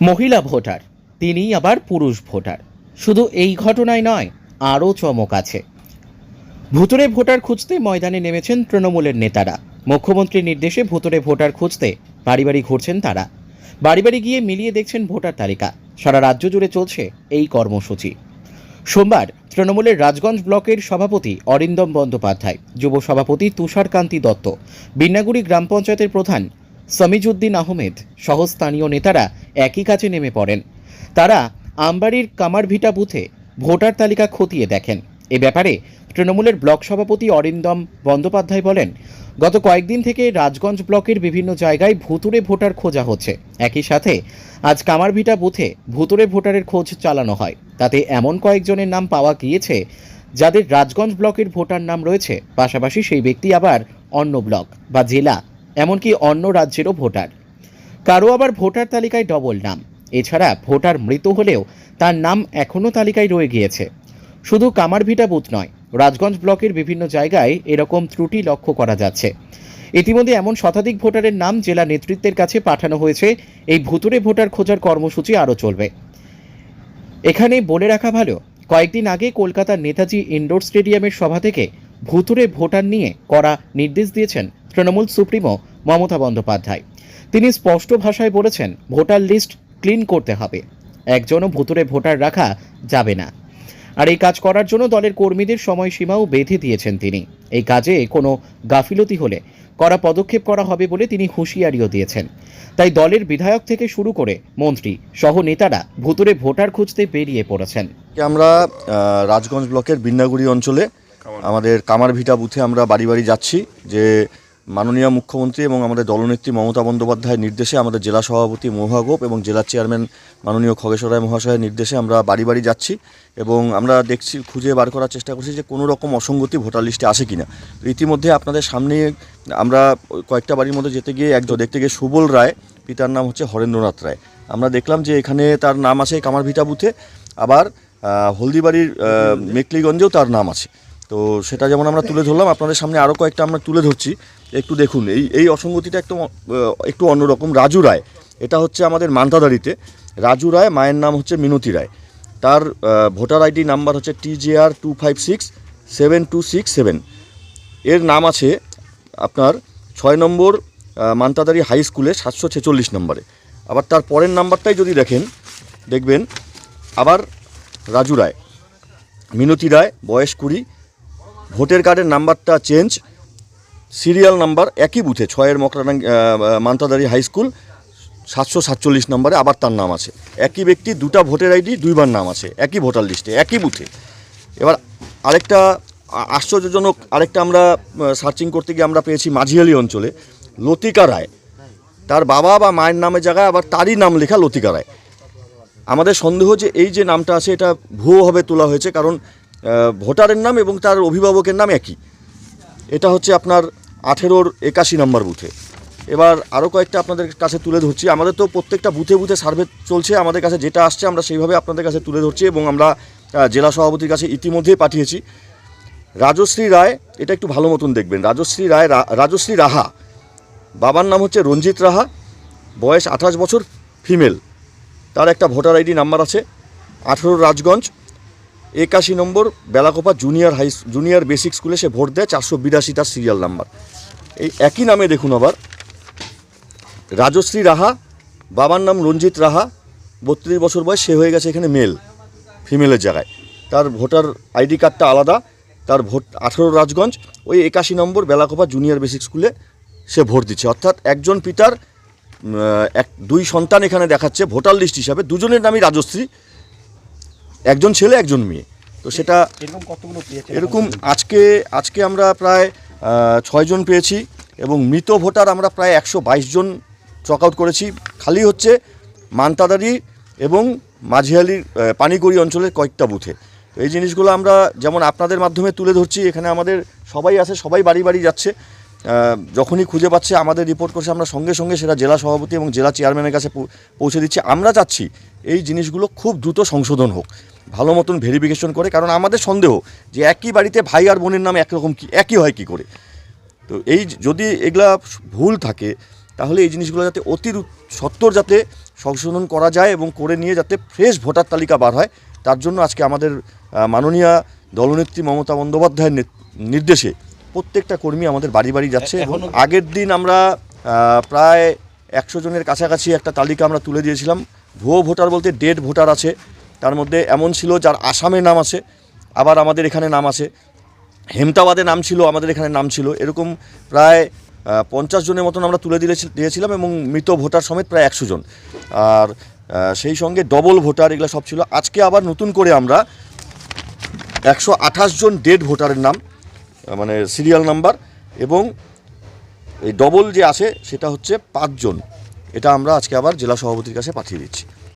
মহিলা ভোটার তিনি আবার পুরুষ ভোটার। শুধু এই ঘটনায় নয়, আরও চমক আছে। ভুতুরে ভোটার খুঁজতে ময়দানে নেমেছেন তৃণমূলের নেতারা। মুখ্যমন্ত্রীর নির্দেশে ভুতুরে ভোটার খুঁজতে বাড়ি বাড়ি ঘুরছেন তারা। বাড়ি বাড়ি গিয়ে মিলিয়ে দেখছেন ভোটার তালিকা। সারা রাজ্য জুড়ে চলছে এই কর্মসূচি। সোমবার তৃণমূলের রাজগঞ্জ ব্লকের সভাপতি অরিন্দম বন্দ্যোপাধ্যায়, যুব সভাপতি তুষারকান্তি দত্ত, বিন্নাগুড়ি গ্রাম পঞ্চায়েতের প্রধান সমিজউদ্দিন আহমেদ সহ স্থানীয় নেতারা একই কাজে নেমে পড়েন। তারা আমবাড়ির কামারভিটা বুথে ভোটার তালিকা খতিয়ে দেখেন। এ ব্যাপারে তৃণমূলের ব্লক সভাপতি অরিন্দম বন্দ্যোপাধ্যায় বলেন, গত কয়েকদিন থেকে রাজগঞ্জ ব্লকের বিভিন্ন জায়গায় ভুতুরে ভোটার খোঁজা হচ্ছে। একই সাথে আজ কামারভিটা বুথে ভুতুরে ভোটারের খোঁজ চালানো হয়। তাতে এমন কয়েকজনের নাম পাওয়া গিয়েছে যাদের রাজগঞ্জ ব্লকের ভোটার নাম রয়েছে। পাশাপাশি সেই ব্যক্তি আবার অন্য ব্লক বা জেলা এমনকি অন্য রাজ্যেরও ভোটার। কারও আবার ভোটার তালিকায় ডবল নাম। এছাড়া ভোটার মৃত হলেও তার নাম এখনও তালিকায় রয়ে গিয়েছে। শুধু কামারভিটা বুথ নয়, রাজগঞ্জ ব্লকের বিভিন্ন জায়গায় এরকম ত্রুটি লক্ষ্য করা যাচ্ছে। ইতিমধ্যে এমন শতাধিক ভোটারের নাম জেলা নেতৃত্বের কাছে পাঠানো হয়েছে। এই ভুতুরে ভোটার খোঁজার কর্মসূচি আরও চলবে। এখানে বলে রাখা ভালো, কয়েকদিন আগে কলকাতার নেতাজি ইনডোর স্টেডিয়ামের সভা থেকে ভুতুরে ভোটার নিয়ে করা নির্দেশ দিয়েছেন তৃণমূল সুপ্রিমো মমতা বন্দ্যোপাধ্যায়। তিনি স্পষ্ট ভাষায় বলেছেন, ভোটার লিস্ট ক্লিন করতে হবে। একজনও ভুতুরে ভোটার রাখা যাবে না। আর এই কাজ করার জন্য দলের কর্মীদের সময়সীমাও বেঁধে দিয়েছেন তিনি। এই কাজে কোনো গাফিলতি হলে করা পদক্ষেপ করা হবে বলে তিনি হুঁশিয়ারিও দিয়েছেন। তাই দলের বিধায়ক থেকে শুরু করে মন্ত্রী সহ নেতারা ভুতুরে ভোটার খুঁজতে বেরিয়ে পড়েছেন। আমরা রাজগঞ্জ ব্লকের বিন্নাগুড়ি অঞ্চলে আমাদের কামারভিটা বুথে আমরা বাড়ি বাড়ি যাচ্ছি, যে মাননীয় মুখ্যমন্ত্রী এবং আমাদের দলনেত্রী মমতা বন্দ্যোপাধ্যায়ের নির্দেশে আমাদের জেলা সভাপতি মহুয়া গোপ এবং জেলা চেয়ারম্যান মাননীয় খগেশ্বর রায় মহাশয়ের নির্দেশে আমরা বাড়ি বাড়ি যাচ্ছি এবং আমরা দেখছি, খুঁজে বার করার চেষ্টা করছি যে কোনো রকম অসঙ্গতি ভোটার লিস্টে আসে কিনা। ইতিমধ্যে আপনাদের সামনে আমরা কয়েকটা বাড়ির মধ্যে যেতে গিয়ে একজন দেখতে গিয়ে সুবল রায়, পিতার নাম হচ্ছে হরেন্দ্রনাথ রায়। আমরা দেখলাম যে এখানে তার নাম আছে কামারভিটা বুথে, আবার হলদিবাড়ির মেকলিগঞ্জেও তার নাম আছে। তো সেটা যেমন আমরা তুলে ধরলাম, আপনাদের সামনে আরও কয়েকটা আমরা তুলে ধরছি। একটু দেখুন, এই এই অসঙ্গতিটা একটু একটু অন্যরকম রাজু রায়, এটা হচ্ছে আমাদের মান্তাদারিতে রাজু রায়, মায়ের নাম হচ্ছে মিনতি রায়। তার ভোটার আইডি নাম্বার হচ্ছে TJR two five six seven two six seven. এর নাম আছে আপনার ছয় নম্বর মান্তাদারি হাই স্কুলে সাতশো ছেচল্লিশ নম্বরে। আবার তার পরের নাম্বারটাই যদি দেখেন, দেখবেন, আবার রাজু রায়। মিনতি রায়, বয়স কুড়ি। ভোটার কার্ডের নাম্বারটা চেঞ্জ, সিরিয়াল নাম্বার একই বুথে, ছয়ের মকরানাং মান্তাদারি হাই স্কুল, সাতশো সাতচল্লিশ নম্বরে আবার তার নাম আছে। একই ব্যক্তি, দুটা ভোটার আইডি, দুইবার নাম আছে, একই ভোটার লিস্টে, একই বুথে। এবার আরেকটা আশ্চর্যজনক আরেকটা আমরা সার্চিং করতে গিয়ে আমরা পেয়েছি মাঝিয়ালি অঞ্চলে, লতিকা রায়। তার বাবা বা মায়ের নামে জায়গায়, আবার তারই নাম লেখা লতিকা রায়। আমাদের সন্দেহ যে এই যে নামটা আছে, এটা ভুয়োভাবে তোলা হয়েছে, কারণ ভোটারের নাম এবং তার অভিভাবকের নাম একই। এটা হচ্ছে আপনার আঠেরোর একাশি নম্বর বুথে। এবার আরও কয়েকটা আপনাদের কাছে তুলে ধরছি। আমাদের তো প্রত্যেকটা বুথে বুথে সার্ভে চলছে, আমাদের কাছে যেটা আসছে আমরা সেইভাবে আপনাদের কাছে তুলে ধরছি এবং আমরা জেলা সভাপতির কাছে ইতিমধ্যেই পাঠিয়েছি। রাজশ্রী রায়, এটা একটু ভালো মতন দেখবেন। রাজশ্রী রায় রাজশ্রী রাহা। বাবার নাম হচ্ছে রঞ্জিত রাহা। বয়স আঠাশ বছর, ফিমেল। তার একটা ভোটার আইডি নাম্বার আছে, আঠেরো রাজগঞ্জ। একাশি নম্বর Belakopa junior high junior basic স্কুলে সে ভোট দেয় চারশো বিরাশি তার সিরিয়াল নাম্বার এই একই নামে দেখুন আবার। রাজশ্রী রাহা, বাবার নাম রঞ্জিত রাহা, বত্রিশ বছর বয়স, সে হয়ে গেছে এখানে মেল ফিমেলের জায়গায়। তার ভোটার আইডি কার্ডটা আলাদা, তার ভোট আঠেরো রাজগঞ্জ, ওই একাশি নম্বর বেলাকোপা জুনিয়র বেসিক স্কুলে সে ভোট দিচ্ছে। অর্থাৎ একজন পিতার এক, দুই সন্তান এখানে দেখাচ্ছে, ভোটার লিস্ট হিসাবে। দুজনের নামই রাজশ্রী। একজন ছেলে একজন মেয়ে। তো সেটা এরকম কতগুলো পেয়েছে এরকম আজকে আজকে আমরা প্রায় ছয়জন পেয়েছি এবং মৃত ভোটার আমরা প্রায় একশো বাইশ জন চক আউট করেছি। খালি হচ্ছে মান্তাদারি এবং মাঝিয়ালির আহ, পানিগড়ি অঞ্চলের কয়েকটা বুথে। এই জিনিসগুলো আমরা যেমন আপনাদের মাধ্যমে তুলে ধরছি এখানে আমাদের সবাই আছে সবাই বাড়ি বাড়ি যাচ্ছে। যখনই খুঁজে পাচ্ছে আমাদের রিপোর্ট করছে আমরা সঙ্গে সঙ্গে সেটা জেলা সভাপতি এবং জেলা চেয়ারম্যানের কাছে পৌঁছে দিচ্ছি। আমরা চাচ্ছি এই জিনিসগুলো খুব দ্রুত সংশোধন হোক। ভালো মতন ভেরিফিকেশন করে কারণ আমাদের সন্দেহ যে একই বাড়িতে ভাই আর বোনের নাম একরকম কি একই হয় কি করে। তো এই যদি এগুলা ভুল থাকে তাহলে এই জিনিসগুলো যাতে অতি রু- সত্বর যাতে সংশোধন করা যায় এবং করে নিয়ে যাতে ফ্রেশ ভোটার তালিকা বার হয় তার জন্য আজকে আমাদের মাননীয় দলনেত্রী মমতা বন্দ্যোপাধ্যায়ের নির্দেশে প্রত্যেকটা কর্মী আমাদের বাড়ি বাড়ি যাচ্ছে এবং আগের দিন আমরা প্রায় একশো জনের কাছাকাছি একটা তালিকা আমরা তুলে দিয়েছিলাম। ভুয়ো ভোটার বলতে ডেড ভোটার আছে। তার মধ্যে এমন ছিল যার আসামে নাম আছে, আবার আমাদের এখানে নাম আছে। হেমতাবাদে নাম ছিল, আমাদের এখানে নাম ছিল। এরকম প্রায় পঞ্চাশ জনের মতন আমরা তুলে দিলে, দিয়েছিলাম এবং মৃত ভোটার সমেত প্রায় একশো জন। আর সেই সঙ্গে ডবল ভোটার এগুলো সব ছিল। আজকে আবার নতুন করে আমরা একশো আঠাশ জন ডেড ভোটারের নাম মানে সিরিয়াল নাম্বার এবং এই ডবল যে আছে, সেটা হচ্ছে পাঁচজন এটা আমরা আজকে আবার জেলা সভাপতির কাছে পাঠিয়ে দিচ্ছি।